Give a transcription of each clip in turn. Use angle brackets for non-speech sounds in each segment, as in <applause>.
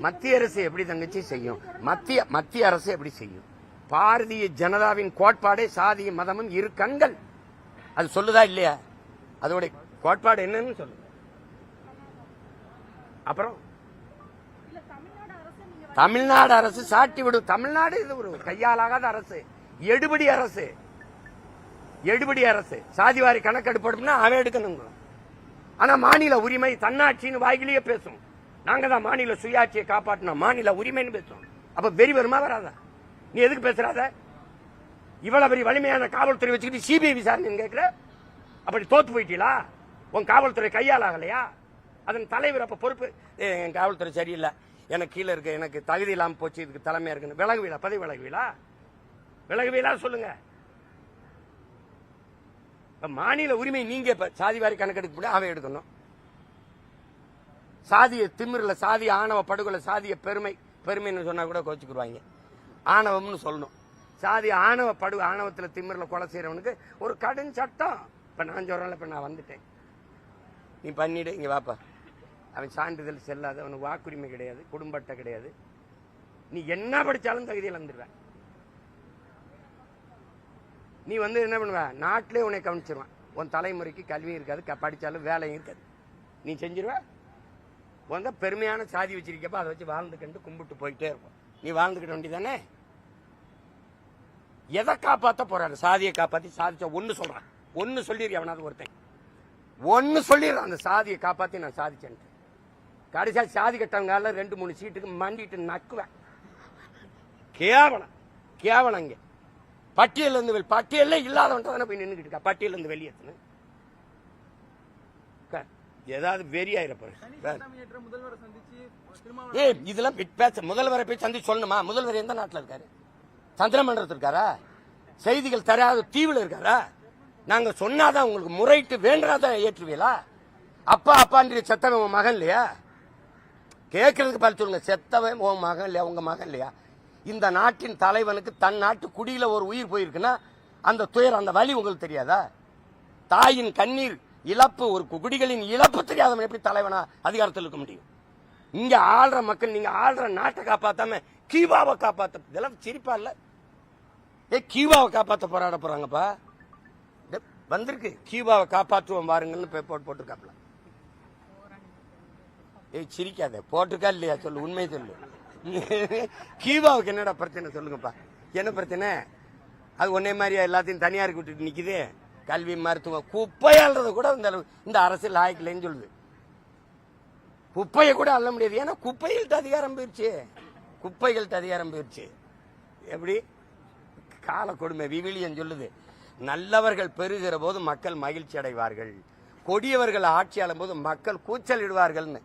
மத்திய அரசு எப்படி தங்கச்சி செய்யும்? மத்திய மத்திய அரசு எப்படி செய்யும்? பாரதிய ஜனதாவின் கோட்பாடே சாதிய மதமும் இரு கண்கள். அது சொல்லுதா இல்லையா? அதோட கோட்பாடு என்னன்னு சொல்லு. அப்புறம்? தமிழ்நாடு அரசு சாட்டி விடும் தமிழ்நாடு இது ஒரு கையாலாகாத அரசு. எடுபடி அரசு. எடுபடி அரசு. சாதிவாரி கணக்கெடுப்படும்னா அவன் எடுக்கணும் ஆனா மாநில உரிமை தன்னாட்சின்னு வாயிலேயே பேசும். நாங்க தான் மாநில சுயாட்சியை காப்பாற்றணும் மாநில உரிமைன்னு பேசுவோம் அப்ப வெறி வருமா வராதா? நீ எதுக்கு பேசுறாத? இவ்வளவு பெரிய வலிமையான காவல்துறை வச்சுக்கிட்டு சிபிஐ விசாரணை கேட்கிற? அப்படி தோத்து போயிட்டீங்களா உன் காவல்துறை கையால் ஆகலையா அதன் தலைவர் அப்ப பொறுப்பு. ஏ, என் காவல்துறை சரியில்லை. எனக்கு கீழே இருக்கு எனக்கு தகுதி இல்லாமல் போச்சு இதுக்கு தலைமையா இருக்குன்னு. விலகுவீலா பதவி விலகுவீலா விலகுவீலா சொல்லுங்க. மாநில உரிமை நீங்க சாதிவாரி கணக்கெடுக்க அவை எடுக்கணும். சாதிய திமிரில் சாதி ஆணவ படுகொலை சாதிய பெருமை பெருமைன்னு சொன்னால் கூட கோச்சிக்கிடுவாங்க ஆணவம்னு சொல்லணும். சாதி ஆணவ படு ஆணவத்தில் திமிரில் கொலை செய்கிறவனுக்கு ஒரு கடும் சட்டம். இப்போ நான் சொல்றேன்ல இப்போ நான் வந்துட்டேன். நீ பண்ணிவிடு இங்கே வாப்பா. அவன் சான்றிதழ் செல்லாத அவனுக்கு வாக்குரிமை கிடையாது குடும்ப அட்டை கிடையாது. நீ என்ன படித்தாலும் தகுதியில் வந்துடுவேன் நீ வந்து என்ன பண்ணுவ? நாட்டிலே உன்னை கவனிச்சிருவான். உன் தலைமுறைக்கு கல்வியும் இருக்காது படித்தாலும் வேலையும் இருக்காது. நீ செஞ்சிருவ? உங்க பெருமையான சாதி வச்சிருக்கப்ப அதை வச்சு வாழ்ந்துக்கிட்டு கும்பிட்டு போயிட்டே இருப்போம். நீ வாழ்ந்துக்கிட்ட வேண்டியதானே எதை காப்பாத்த போறாரு? சாதியை காப்பாத்தி சாதிச்ச ஒன்னு சொல்றான். ஒன்னு சொல்லிடு அவனாவது ஒருத்தன். ஒன்னு சொல்லிடுறான் அந்த சாதியை காப்பாத்தி நான் சாதிச்சேன். கடைசியா சாதி கட்டவங்கால ரெண்டு மூணு சீட்டுக்கு மண்டிட்டு நக்குவேன். கேவலம். கேவலம் இங்கே. பட்டியல் இருந்து வெளி- இல்லாதவன் தானே போய் நின்றுக்கிட்டு இருக்கா? பட்டியல் இருந்து வெளியேற்றுன்னு ஏதாவது சந்திச்சு திருமாவளவன் ஏய் இதெல்லாம் பேச முதல்வரை போய் சந்தி சொல்லணுமா? முதல்வர் எந்த நாட்டில் இருக்காரு? சந்திரமண்டலத்தில் இருக்காரா? செய்திகள் தராத தீவுல இருக்காரா? நாங்க சொன்னாதான் உங்களுக்கு முறைட்டு வேண்டாத ஏற்றுவீங்களா? அப்பா அப்பான்ற செத்தவன் உன் மகன் இல்லையா? கேட்கறதுக்கு பதில் சொல்லுங்க. செத்தவன் உன் மகன் இல்லையா? உங்க மகன் இல்லையா? இந்த நாட்டின் தலைவனுக்கு தன் நாட்டு குடியில ஒரு உயிர் போயிருக்குன்னா அந்த துயர் அந்த வலி உங்களுக்கு தெரியாதா? தாயின் கண்ணீர் இழப்பு ஒரு குடிகளின் இழப்பு தெரியாதவன் எப்படி தலைவனா அதிகாரத்தில் இருக்க முடியும்? இங்க ஆள்ற மக்கள் நீங்க ஆள்ற நாட்டை காப்பாத்தாம கீவாவை காப்பாத்த இதெல்லாம் சிரிப்பா இல்ல? ஏ கீவாவை காப்பாத்த போராட போறாங்கப்பா. வந்திருக்கு. கீவாவை காப்பாற்றுவோம் வாருங்கன்னு போய் போட்டு போட்டிருக்காப்ல ஏய் சிரிக்காத. போட்டிருக்கா இல்லையா? சொல்லு உண்மை சொல்லு. கீவாவுக்கு என்னடா பிரச்சனை? சொல்லுங்கப்பா. என்ன பிரச்சனை? அது ஒன்னே மாதிரியா? எல்லாத்தையும் தனியாருக்கு விட்டுட்டு நிக்குது. கல்வி மருத்துவம் குப்பையாள்றது கூட இந்த இந்த அரசியல் லாய்க்கலைன்னு சொல்லுது. குப்பையை கூட அள்ள முடியாது. ஏன்னா குப்பைகள்ட்ட அதிகாரம் போயிடுச்சு குப்பைகள்ட்ட அதிகாரம் போயிடுச்சு எப்படி? கால கொடுமை விவிலியம் சொல்லுது. நல்லவர்கள் பெறுகிற போது மக்கள் மகிழ்ச்சி அடைவார்கள். கொடியவர்கள் ஆட்சி ஆளும் போது மக்கள் கூச்சல் இடுவார்கள்னு.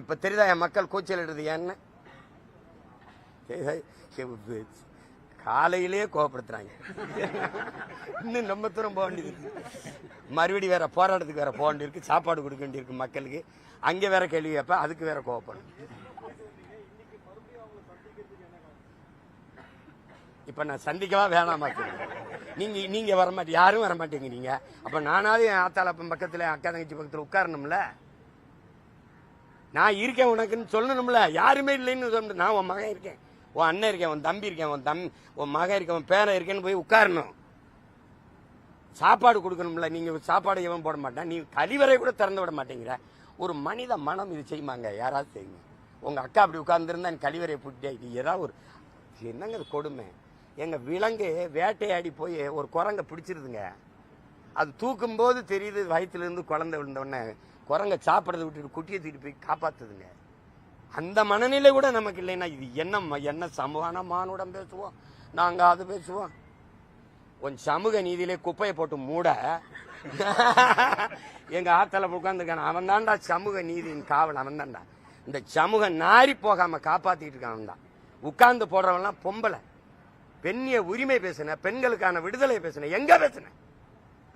இப்ப தெரியுதா என் மக்கள் கூச்சல் இடுது ஏன்னு? காலையிலேயே கோவப்படுத்துறாங்க. இன்னும் நம்ம தூரம் போக வேண்டியது மறுபடி வேற போராட்டத்துக்கு வேற போக வேண்டியிருக்கு சாப்பாடு கொடுக்க வேண்டியிருக்கு மக்களுக்கு. அங்கே வேற கேள்வி கேட்பேன் அதுக்கு வேற கோவப்படும் இப்ப நான் சந்திக்கவா வேணாமா நீங்க நீங்க வர மாட்டீங்க யாரும் வர மாட்டேங்கிறீங்க நீங்க. அப்ப நானாவது என் ஆத்தால பக்கத்துல அக்கா தங்கச்சி பக்கத்துல உட்காரணும்ல? நான் இருக்கேன் உனக்குன்னு சொல்லணும்ல? யாருமே இல்லைன்னு சொல்ல நான் உன் மகன் இருக்கேன். உன் அண்ணன் இருக்கேன் உன் தம்பி இருக்கேன் உன் தம் உன் மகன் இருக்கேன் உன் பேரன் இருக்கேன்னு போய் உட்காரணும். சாப்பாடு கொடுக்கணும்ல நீங்க சாப்பாடு எவன் போட மாட்டான் நீ கழிவறை கூட திறந்து விட மாட்டேங்கிற. ஒரு மனித மனம் இது செய்யுமாங்க? யாராவது செய்யுங்க. உங்க அக்கா அப்படி உட்கார்ந்துருந்தா நீ கழிவறையை புட்டி இது ஏதாவது ஒரு என்னங்க அது கொடுமை? எங்கள் விலங்கு வேட்டையாடி போய் ஒரு குரங்கை பிடிச்சிருதுங்க. அது தூக்கும் போது தெரியுது வயிற்றுலேருந்து குழந்தை விழுந்தவொடனே குரங்கை குரங்க விட்டுட்டு குட்டியை தூக்கிட்டு போய் காப்பாற்றுதுங்க அந்த மனநிலை கூட நமக்கு இல்லைன்னா இது என்ன என்ன சமூகமான மானுடம் பேசுவோம். நாங்கள் அது பேசுவோம். உன் சமூக நீதியிலே குப்பையை போட்டு மூட. எங்க ஆத்தல உட்காந்துருக்கான் அவன் தான்டா சமூக நீதியின் காவல் அவன் தான்டா. இந்த சமூகம் நாரி போகாம காப்பாத்திட்டு இருக்கான் அவன் தான். உட்கார்ந்து போடுறவன்லாம் பொம்பளை. பெண்ணிய உரிமை பேசின பெண்களுக்கான விடுதலை பேசின. எங்க பேசின?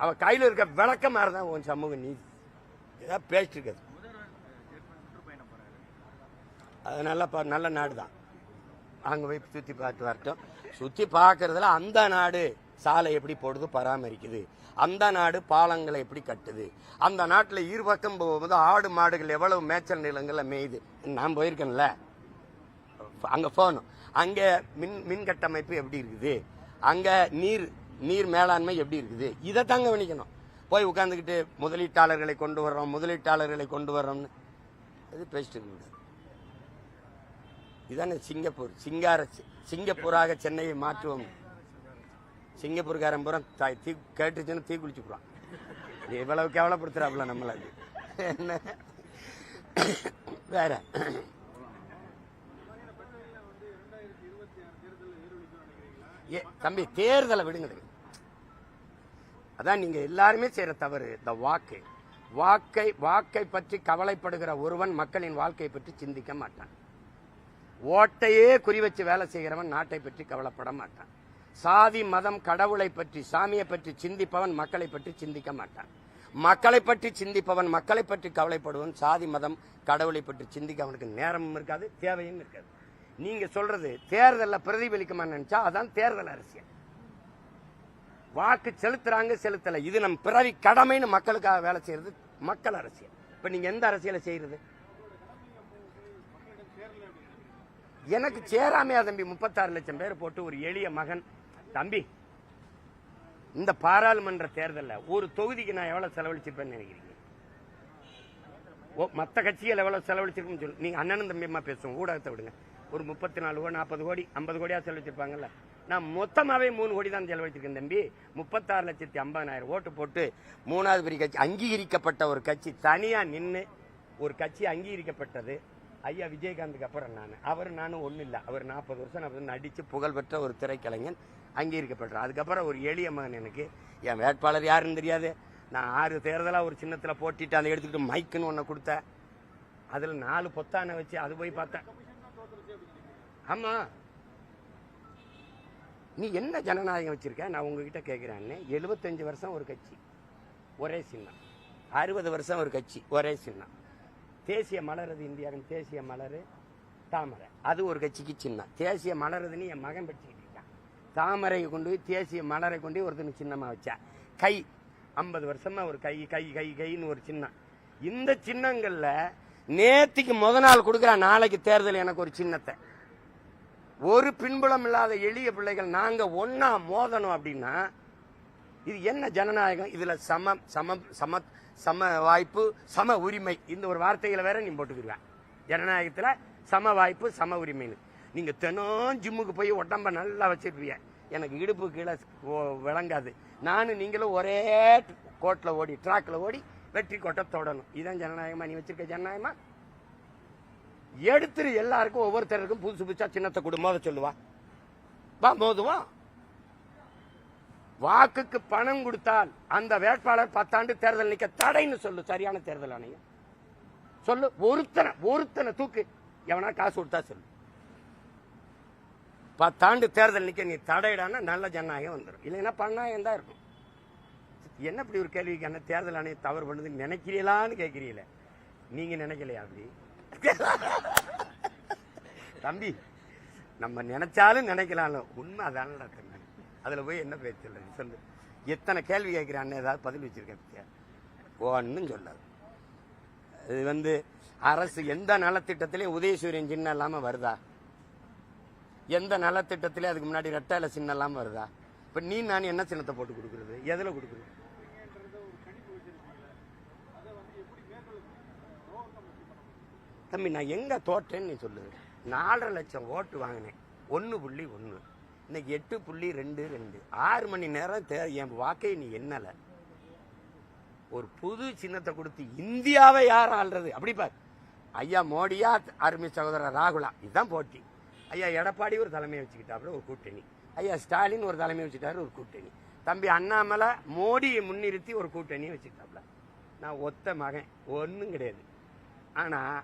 அவ கையில இருக்க விளக்க மாதிரி தான் உன் சமூக நீதி. ஏதாவது பேசிட்டு இருக்குது அது நல்ல பா- நல்ல நாடு தான் அங்கே போய் சுற்றி பார்த்து வரட்டும். சுற்றி பார்க்கறதுல அந்த நாடு சாலை எப்படி போடுது பராமரிக்குது. அந்த நாடு பாலங்களை எப்படி கட்டுது. அந்த நாட்டில் இருபக்கம் போகும்போது ஆடு மாடுகள் எவ்வளவு மேய்ச்சல் நிலங்களில் மேயுது. நான் போயிருக்கேன்ல. அங்கே போகணும். அங்கே மின் மின் கட்டமைப்பு எப்படி இருக்குது? அங்கே நீர் நீர் மேலாண்மை எப்படி இருக்குது? இதை தாங்க கவனிக்கணும். போய் உட்காந்துக்கிட்டு முதலீட்டாளர்களை கொண்டு வர்றோம் முதலீட்டாளர்களை கொண்டு வர்றோம்னு. இது பேசிட்டு இருக்க இதானே சிங்கப்பூர். சிங்கார சிங்கப்பூராக சென்னையை மாற்றுவோம். சிங்கப்பூர்காரன் பூரா தாய் தீ கேட்டுச்சுன்னு தீ குளிச்சுக்குறான் இவ்வளவு கேவலப்படுத்துறாப்புல நம்மள. என்ன? வேற. ஏ தம்பி தேர்தலை விடுங்க அதான் நீங்க எல்லாருமே செய்யற தவறு இந்த வாக்கு. வாக்கை வாக்கை பற்றி கவலைப்படுகிற ஒருவன் மக்களின் வாழ்க்கையை பற்றி சிந்திக்க மாட்டான். ஓட்டையே குறி வச்சு வேலை செய்கிறவன் நாட்டை பற்றி கவலைப்பட மாட்டான். சாதி மதம் கடவுளை பற்றி சாமியை பற்றி சிந்திப்பவன் மக்களை பற்றி சிந்திக்க மாட்டான். மக்களை பற்றி சிந்திப்பவன் மக்களை பற்றி கவலைப்படுவன் சாதி மதம் கடவுளை பற்றி சிந்திக்க அவனுக்கு நேரமும் இருக்காது தேவையும் இருக்காது. நீங்க சொல்றது தேர்தலில் பிரதிபலிக்குமா நினைச்சா அதான் தேர்தல் அரசியல். வாக்கு செலுத்துறாங்க செலுத்தல. இது நம் பிறவி கடமைன்னு மக்களுக்காக வேலை செய்யறது மக்கள் அரசியல். இப்ப நீங்க எந்த அரசியலை செய்யறது? எனக்கு சேராமையா தம்பி முப்பத்தாறு லட்சம் பேர் போட்டு ஒரு எளிய மகன். தம்பி இந்த பாராளுமன்ற தேர்தலில் ஒரு தொகுதிக்கு நான் எவ்வளவு செலவழிச்சிருப்பேன்னு நினைக்கிறீங்க? ஓ மற்ற கட்சிகள் எவ்வளவு செலவழிச்சிருக்குன்னு சொல்லு. நீங்க அண்ணனும் தம்பியம்மா பேசுவோம். ஊடகத்தை விடுங்க. ஒரு முப்பத்தி நாலு கோடி நாற்பது கோடி ஐம்பது கோடியா செலவழிச்சிருப்பாங்கல்ல. நான் மொத்தமாவே மூணு கோடி தான் செலவழிச்சிருக்கேன் தம்பி. முப்பத்தாறு லட்சத்தி ஐம்பதாயிரம் ஓட்டு போட்டு மூணாவது பெரிய கட்சி அங்கீகரிக்கப்பட்ட ஒரு கட்சி தனியா நின்று ஒரு கட்சி அங்கீகரிக்கப்பட்டது. ஐயா விஜயகாந்துக்கு அப்புறம் நான். அவர் நானும் ஒன்றும் இல்லை. அவர் நாற்பது வருஷம் நான் நடித்து புகழ்பெற்ற ஒரு திரைக்கலைஞன். அங்கீகரிக்கப்பட்டார் அதுக்கப்புறம் ஒரு எளிய மகன் எனக்கு. என் வேட்பாளர் யாருன்னு தெரியாது. நான் ஆறு தேர்தலாக ஒரு சின்னத்தில் போட்டிட்டு அதை எடுத்துக்கிட்டு மைக்குன்னு ஒன்று கொடுத்தேன். அதில் நாலு பொத்தானை வச்சு அது போய் பார்த்தேன். ஆமாம் நீ என்ன ஜனநாயகம் வச்சுருக்க? நான் உங்ககிட்ட கேட்குறேன்னு எழுபத்தஞ்சு வருஷம் ஒரு கட்சி. ஒரே சின்னம். அறுபது வருஷம் ஒரு கட்சி. ஒரே சின்னம். தேசிய மலர் அது இந்தியாவின் தேசிய மலர் தாமரை. அது ஒரு கட்சிக்கு சின்னம். தேசிய மலருதுன்னு என் மகன் படிச்சுக்கிட்டு இருக்கான். தாமரையை கொண்டு போய் தேசிய மலரை கொண்டு போய் ஒருத்தனுக்கு சின்னமாக வச்சா. கை. ஐம்பது வருஷமா ஒரு கை கை கை கைன்னு ஒரு சின்னம். இந்த சின்னங்களில் நேத்திக்கு முத நாள் கொடுக்குற நாளைக்கு தேர்தல் எனக்கு ஒரு சின்னத்தை. ஒரு பின்புலம் இல்லாத எளிய பிள்ளைகள் நாங்க ஒன்னா மோதணும் அப்படின்னா இது என்ன ஜனநாயகம்? இதுல சம சம சம சம வாய்ப்பு சம உரிமை. இந்த ஒரு வார்த்தைகளை வேற நீ போட்டுக்கிடுவேன் ஜனநாயகத்தில் சம வாய்ப்பு சம உரிமைன்னு. நீங்கள் தினம் ஜிம்முக்கு போய் உடம்ப நல்லா வச்சிருப்பீங்க. எனக்கு இடுப்பு கீழே விளங்காது. நானும் நீங்களும் ஒரே கோட்டில் ஓடி ட்ராக்கில் ஓடி வெற்றி கோட்டை தொடணும். இதான் ஜனநாயகமா? நீ வச்சிருக்க ஜனநாயகமா? எடுத்துரு எல்லாருக்கும் ஒவ்வொருத்தருக்கும் புதுசு புதுசா சின்னத்தை கொடு சொல்லுவா. வா மோதுவோம். வாக்குக்கு பணம் கொடுத்தால் அந்த வேட்பாளர் பத்தாண்டு தேர்தல் நிக்க தடைன்னு சொல்லு சரியான தேர்தல் ஆணையம் சொல்லு ஒருத்தனை ஒருத்தனை தூக்கு. எவனா காசு கொடுத்தா சொல்லு. பத்தாண்டு தேர்தல் நிக்க நீ தடையிடான்னா நல்ல ஜனநாயகம் வந்துடும் இல்லைன்னா பண்ணாயம் தான் இருக்கும். என்ன இப்படி ஒரு கேள்விக்கு என்ன தேர்தல் ஆணையம் தவறு பண்ணுதுன்னு நினைக்கிறீங்களான்னு கேட்கிறீங்களே நீங்க நினைக்கலையா அப்படி? தம்பி நம்ம நினைச்சாலும் நினைக்கலாம்ல உண்மை அதானடா தம்பி. அதில் போய் என்ன பேச்சு சொல்லுறது சொல்லு. எத்தனை கேள்வி கேட்கிறான்னு ஏதாவது பதில் வச்சிருக்கேன் பத்தியா? சொல்லாது. இது வந்து அரசு எந்த நலத்திட்டத்திலையும் உதயசூரியன் சின்னம் இல்லாமல் வருதா? எந்த நலத்திட்டத்திலையும் அதுக்கு முன்னாடி ரெட்டாயில சின்னம் இல்லாமல் வருதா? இப்போ நீ நான் என்ன சின்னத்தை போட்டு கொடுக்குறது? எதில் கொடுக்குறது? தம்பி நான் எங்கே தோற்றேன்னு நீ சொல்லு. நாலரை லட்சம் ஓட்டு வாங்கினேன். ஒன்று புள்ளி ஒன்று இன்னைக்கு எட்டு புள்ளி ரெண்டு ரெண்டு. ஆறு மணி நேரம் தே- என் வாக்கை நீ என்னல ஒரு புது சின்னத்தை கொடுத்து இந்தியாவை யார் ஆள்றது? அப்படி பார். ஐயா மோடியா அருமை சகோதரர் ராகுலா. இதுதான் போட்டி. ஐயா எடப்பாடி ஒரு தலைமையை வச்சுக்கிட்டாப்புல ஒரு கூட்டணி. ஐயா ஸ்டாலின் ஒரு தலைமை வச்சுட்டாரு ஒரு கூட்டணி. தம்பி அண்ணாமலை மோடியை முன்னிறுத்தி ஒரு கூட்டணியை வச்சுக்கிட்டாப்புல. நான் ஒத்த மகன் ஒன்றும் கிடையாது. ஆனால்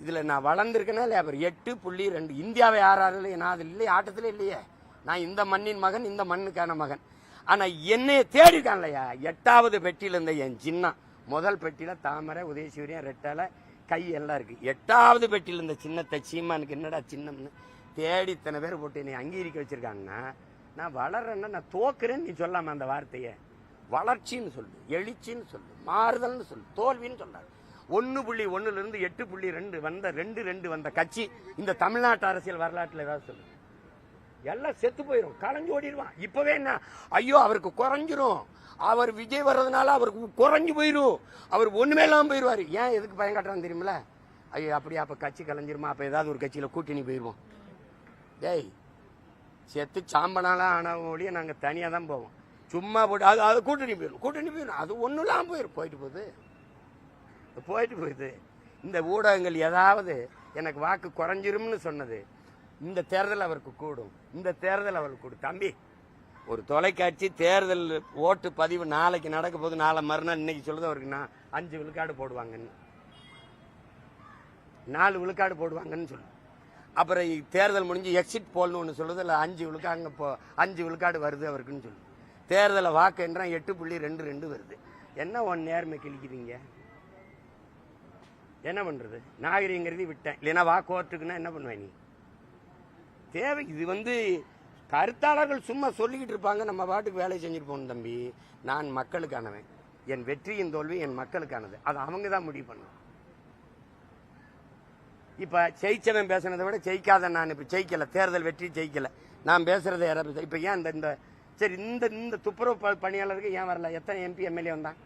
இதில் நான் வளர்ந்துருக்கேன்னா இல்லை அப்புறம் எட்டு புள்ளி ரெண்டு. இந்தியாவை யாராலும் நான் அது இல்லையே ஆட்டத்தில் இல்லையே. நான் இந்த மண்ணின் மகன் இந்த மண்ணுக்கான மகன். ஆனால் என்னைய தேடிருக்கான் இல்லையா எட்டாவது பெட்டியில் இருந்த என் சின்னம் முதல் பெட்டியில் தாமரை உதயசூரியன் ரெட்டலை கை எல்லாம் இருக்குது எட்டாவது பெட்டியில் இருந்த சின்னத்தை சீமானுக்கு என்னடா சின்னம்னு தேடி இத்தனை பேர் போட்டு என்னை அங்கீகரிக்க வச்சுருக்காங்கன்னா நான் வளர்றேன்னா நான் தோக்குறேன்னு நீ சொல்லாம அந்த வார்த்தையை. வளர்ச்சின்னு சொல்லு எழுச்சின்னு சொல்லு மாறுதல்னு சொல்லு தோல்வின்னு சொல்லாது ஒன்று புள்ளி ஒன்றுலேருந்து எட்டு புள்ளி ரெண்டு வந்த ரெண்டு ரெண்டு வந்த கட்சி இந்த தமிழ்நாட்டு அரசியல் வரலாற்றில் ஏதாவது சொல்லு எல்லாம் செத்து போயிடும் களைஞ்சு ஓடிடுவான். இப்பவே என்ன? ஐயோ அவருக்கு குறைஞ்சிரும். அவர் விஜய் வர்றதுனால அவருக்கு குறைஞ்சு போயிடும் அவர் ஒண்ணுமே இல்லாமல் போயிடுவார். ஏன் எதுக்கு பயம் காட்டுறான்னு தெரியுமில ஐயோ அப்படியே அப்போ கட்சி கலைஞ்சிருமா? அப்போ ஏதாவது ஒரு கட்சியில் கூட்டணி போயிடுவோம் டேய் செத்து சாம்பனாலாம் ஆன ஒழிய நாங்கள் தனியாக தான் போவோம். சும்மா போட்டு அது அது கூட்டணி போயிடும் கூட்டணி போயிடும் அது ஒன்றும் இல்லாமல் போயிடும் போயிட்டு போகுது. போயிட்டு போகுது. இந்த ஊடகங்கள் ஏதாவது எனக்கு வாக்கு குறைஞ்சிரும்னு சொன்னது. இந்த தேர்தல் அவருக்கு கூடும். இந்த தேர்தல் அவருக்கு கூடும். தம்பி ஒரு தொலைக்காட்சி தேர்தல் ஓட்டு பதிவு நாளைக்கு நடக்க போது நாளை மறுநாள் இன்னைக்கு சொல்லுது அவருக்கு நான் அஞ்சு விழுக்காடு போடுவாங்கன்னு. நாலு விழுக்காடு போடுவாங்கன்னு சொல்லு. அப்புறம் தேர்தல் முடிஞ்சு எக்ஸிட் போல்னு ஒன்று சொல்லுது இல்லை அஞ்சு விழுக்காங்க போ அஞ்சு விழுக்காடு வருது அவருக்குன்னு சொல்லு. தேர்தலை வாக்கு என்றால் எட்டு புள்ளி ரெண்டு ரெண்டு வருது. என்ன ஒன் நேர்மை கிழிக்கிறீங்க? என்ன பண்ணுறது நாகரிகங்கிறது விட்டேன். இல்லைன்னா வா கோர்ட்டுக்குன்னா என்ன பண்ணுவேன் நீ? தேவை இது வந்து கருத்தாளர்கள் சும்மா சொல்லிக்கிட்டு இருப்பாங்க நம்ம பாட்டுக்கு வேலை செஞ்சுட்டு போகணும் தம்பி. நான் மக்களுக்கானவன். என் வெற்றியின் தோல்வி என் மக்களுக்கானது. அது அவங்க தான் முடிவு பண்ணும் இப்ப ஜெயிச்சவன் பேசுனதை விட ஜெயிக்காத நான் இப்ப ஜெயிக்கல. தேர்தல் வெற்றி ஜெயிக்கல. நான் பேசுகிறத யாராவது இப்போ இப்ப ஏன் இந்த இந்த சரி இந்த இந்த துப்புரவு ப- பணியாளருக்கு ஏன் வரல? எத்தனை எம்பி எம்எல்ஏ வந்தான்?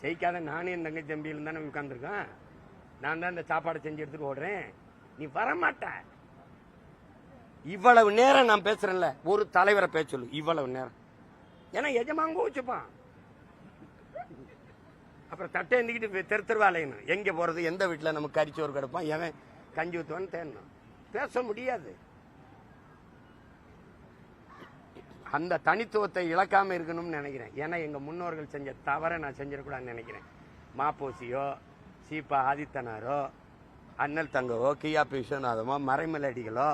ஜெயிக்காத நானே என் தங்கச்சி எம்பியில் தானே உட்காந்துருக்கேன் நான் தான் இந்த சாப்பாடை செஞ்சு எடுத்துட்டு ஓடுறேன். நீ வரமாட்ட. இவ்வளவு நேரம் நான் பேசுறேன்ல ஒரு தலைவரை பேச சொல்லு இவ்வளவு நேரம். ஏன்னா எஜமாங்க வச்சுப்பான் அப்புறம் தட்டை எழுந்திக்கிட்டு தெரு தெருவா அலையணும். எங்க போறது எந்த வீட்டில் நமக்கு கறிச்சோறு கிடப்பான் எவன் கஞ்சி ஊத்துவான்னு தேடணும். பேச முடியாது. அந்த தனித்துவத்தை இழக்காம இருக்கணும்னு நினைக்கிறேன். ஏன்னா எங்க முன்னோர்கள் செஞ்ச தவறை நான் செஞ்சிடக்கூடாதுன்னு நினைக்கிறேன். மாப்போசியோ சீப்பா ஆதித்தனாரோ அண்ணல் தங்கவோ கியா பிஸ்வநாதமோ மறைமலடிகளோ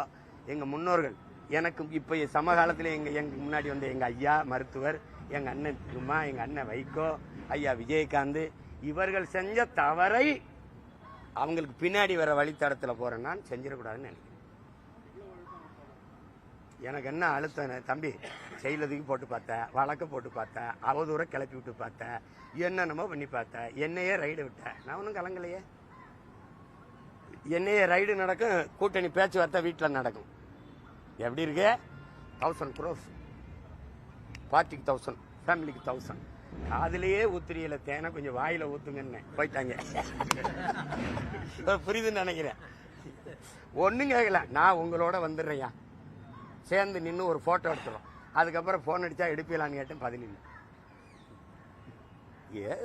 எங்க முன்னோர்கள் எனக்கு இப்ப சமகாலத்தில் எங்க எங்க முன்னாடி வந்த எங்க ஐயா மருத்துவர் எங்க அண்ணன் திருமா எங்க அண்ணன் வைகோ ஐயா விஜயகாந்த் இவர்கள் செஞ்ச தவறை அவங்களுக்கு பின்னாடி வர வழித்தடத்தில் போறேன் நான் செஞ்சிடக்கூடாதுன்னு நினைக்கிறேன். எனக்கு என்ன அழுத்தம் தம்பி செயலதுக்கு போட்டு பார்த்தேன் வழக்க போட்டு பார்த்தேன் அவதூற கிளப்பி விட்டு பார்த்தேன் என்னென்னமோ பண்ணி பார்த்தேன் என்னையே ரைடு விட்டேன் நான் ஒன்றும் கலங்கலையே. என்னையே ரைடு நடக்கும் கூட்டணி பேச்சுவார்த்தை வீட்டில் நடக்கும். எப்படி இருக்கு? தௌசண்ட் க்ரோஸ் பார்ட்டிக்கு தௌசண்ட் ஃபேமிலிக்கு தௌசண்ட் அதுலேயே ஊத்துறியில தேனை கொஞ்சம் வாயில ஊத்துங்கன்னு. போயிட்டாங்க. <laughs> புரியுதுன்னு நினைக்கிறேன். ஒன்றும் கேட்கல நான் உங்களோட வந்துடுறேயா சேர்ந்து நின்று ஒரு ஃபோட்டோ எடுத்துடும் அதுக்கப்புறம் ஃபோன் அடிச்சா எடுப்பீங்களான்னு கேட்டேன் பதில் இல்லை ஏ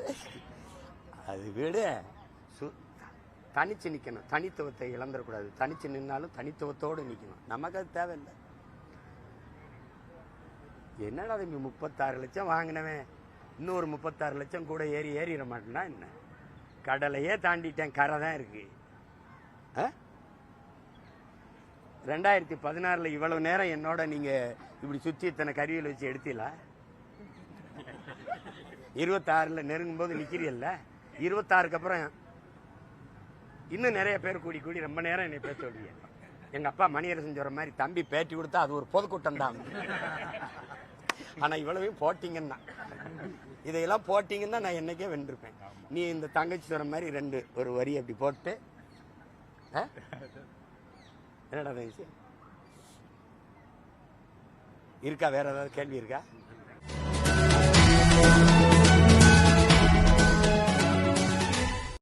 அது வீடு. தனிச்சு நிற்கணும் தனித்துவத்தை இழந்துடக்கூடாது தனிச்சு நின்னாலும் தனித்துவத்தோடு நிற்கணும் நமக்கு அது தேவையில்லை. என்னடா தம்பி முப்பத்தாறு லட்சம் வாங்கினவன்? இன்னொரு முப்பத்தாறு லட்சம் கூட ஏறி ஏறிட மாட்டேன்னா என்ன? கடலையே தாண்டிட்டேன். கரை தான் இருக்கு. ஆ? ரெண்டாயிரத்தி பதினாறில் இவ்வளவு நேரம் என்னோட நீங்க இப்படி சுத்தி இத்தனை கருவியில் வச்சு எடுத்தீங்களா? இருபத்தாறுல நெருங்கும் போது நிக்கிறீல்ல? இருபத்தாறுக்கு அப்புறம் இன்னும் நிறைய பேர் கூடி கூடி ரொம்ப நேரம் என்னை பேச சொல்றீங்க. எங்க அப்பா மணியரசன் சொல்ற மாதிரி தம்பி பேட்டி கொடுத்தா அது ஒரு பொதுக்கூட்டம் தான். ஆனா இவ்வளவையும் போட்டிங்கன்னா. இதையெல்லாம் போட்டிங்கன்னா நான் என்னைக்கே வென்றிருப்பேன் நீ இந்த தங்கச்சி சொல்ற மாதிரி ரெண்டு ஒரு வரி அப்படி போட்டு ஆ? என்னடா தங்கச்சி இருக்கா வேற ஏதாவது கேள்வி இருக்கா?